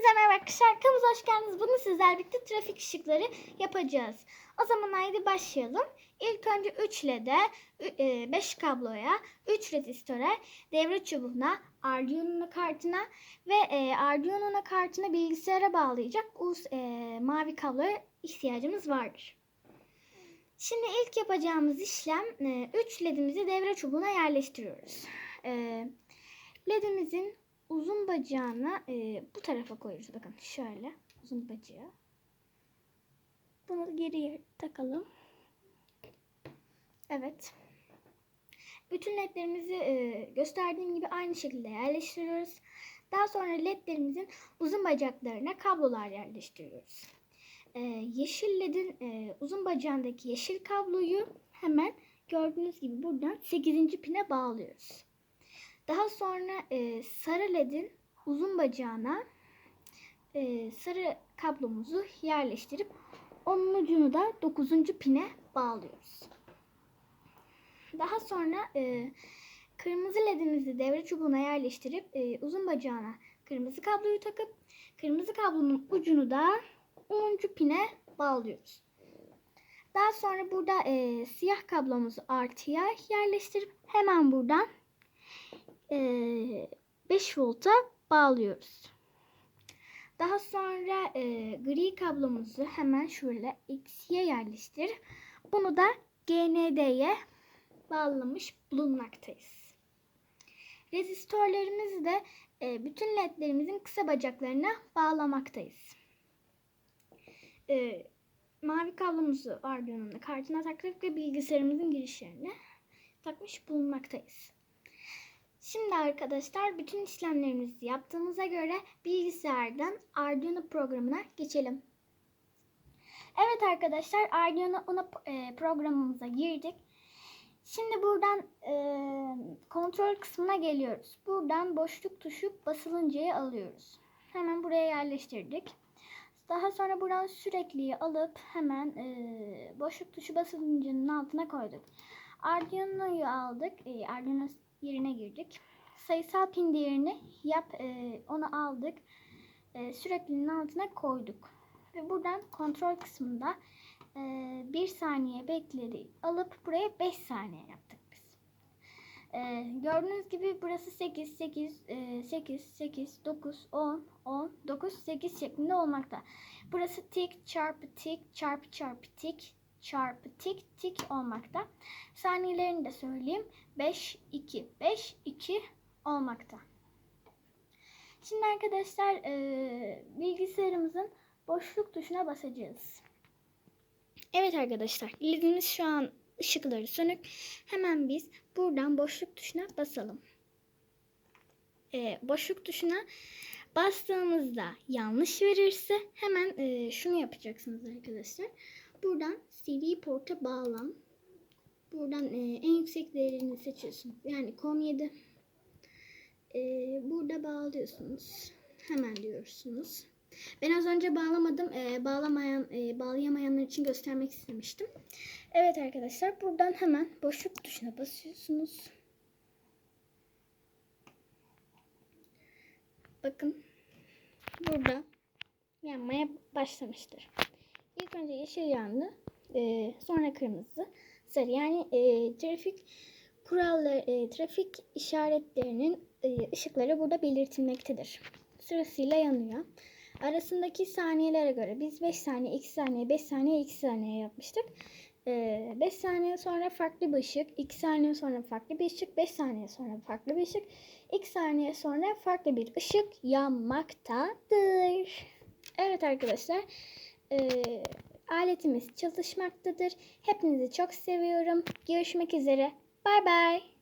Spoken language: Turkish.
Hepinize merhaba arkadaşlar. Kanalımıza hoş geldiniz. Bugün sizlerle birlikte trafik ışıkları yapacağız. O zaman haydi başlayalım. İlk önce 3 LED'e, 5 kabloya, 3 rezistöre, devre çubuğuna, Arduino kartına ve e, Arduino kartına bilgisayara bağlayacak uz, e, mavi kabloya ihtiyacımız vardır. Şimdi ilk yapacağımız işlem 3 LED'imizi devre çubuğuna yerleştiriyoruz. E, LED'imizin uzun bacağını e, bu tarafa koyuyoruz. Bakın şöyle uzun bacağı. Bunu geriye takalım. Evet. Bütün ledlerimizi e, gösterdiğim gibi aynı şekilde yerleştiriyoruz. Daha sonra ledlerimizin uzun bacaklarına kablolar yerleştiriyoruz. E, yeşil ledin e, uzun bacağındaki yeşil kabloyu hemen gördüğünüz gibi buradan 8. pine bağlıyoruz. Daha sonra e, sarı ledin uzun bacağına e, sarı kablomuzu yerleştirip onun ucunu da 9. pine bağlıyoruz. Daha sonra e, kırmızı ledimizi devre çubuğuna yerleştirip e, uzun bacağına kırmızı kabloyu takıp kırmızı kablonun ucunu da 10. pine bağlıyoruz. Daha sonra burada e, siyah kablomuzu artıya yerleştirip hemen buradan 5 volta bağlıyoruz. Daha sonra e, gri kablomuzu hemen şöyle eksiye yerleştir. Bunu da GND'ye bağlamış bulunmaktayız. Rezistörlerimizi de e, bütün ledlerimizin kısa bacaklarına bağlamaktayız. E, mavi kablomuzu Arduino'nun kartına taktık ve bilgisayarımızın girişlerine takmış bulunmaktayız. Arkadaşlar bütün işlemlerimizi yaptığımıza göre bilgisayardan Arduino programına geçelim. Evet arkadaşlar Arduino Uno e, programımıza girdik. Şimdi buradan e, kontrol kısmına geliyoruz. Buradan boşluk tuşu basılıncayı alıyoruz. Hemen buraya yerleştirdik. Daha sonra buradan sürekliyi alıp hemen e, boşluk tuşu basılıncının altına koyduk. Arduino'yu aldık. E, Arduino yerine girdik. Sayısal pin değerini yap e, onu aldık. E, süreklinin altına koyduk. Ve buradan kontrol kısmında e, 1 saniye bekledi alıp buraya 5 saniye yaptık biz. E, gördüğünüz gibi burası 8, 8, e, 8, 8, 9, 10, 10, 9, 8 şeklinde olmakta. Burası tik çarpı tik çarpı çarpı tik çarpı tik tik olmakta. Saniyelerini de söyleyeyim. 5, 2, 5, 2 olmakta. Şimdi arkadaşlar e, bilgisayarımızın boşluk tuşuna basacağız. Evet arkadaşlar ledimiz şu an ışıkları sönük. Hemen biz buradan boşluk tuşuna basalım. E, boşluk tuşuna bastığımızda yanlış verirse hemen e, şunu yapacaksınız arkadaşlar. Buradan CD porta bağlan. Buradan e, en yüksek değerini seçiyorsunuz. Yani COM7. E, burada bağlıyorsunuz. Hemen diyorsunuz. Ben az önce bağlamadım. E, bağlamayan, e, bağlayamayanlar için göstermek istemiştim. Evet arkadaşlar buradan hemen boşluk tuşuna basıyorsunuz. Bakın burada yanmaya başlamıştır. İlk önce yeşil yandı. E, sonra kırmızı, sarı. Yani e, trafik kuralları, e, trafik işaretlerinin ışıkları burada belirtilmektedir. Sırasıyla yanıyor. Arasındaki saniyelere göre biz 5 saniye, 2 saniye, 5 saniye, 2 saniye yapmıştık. 5 saniye sonra farklı bir ışık, 2 saniye sonra farklı bir ışık, 5 saniye sonra farklı bir ışık, 2 saniye sonra farklı bir ışık yanmaktadır. Evet arkadaşlar. Ee, aletimiz çalışmaktadır. Hepinizi çok seviyorum. Görüşmek üzere. Bay bay.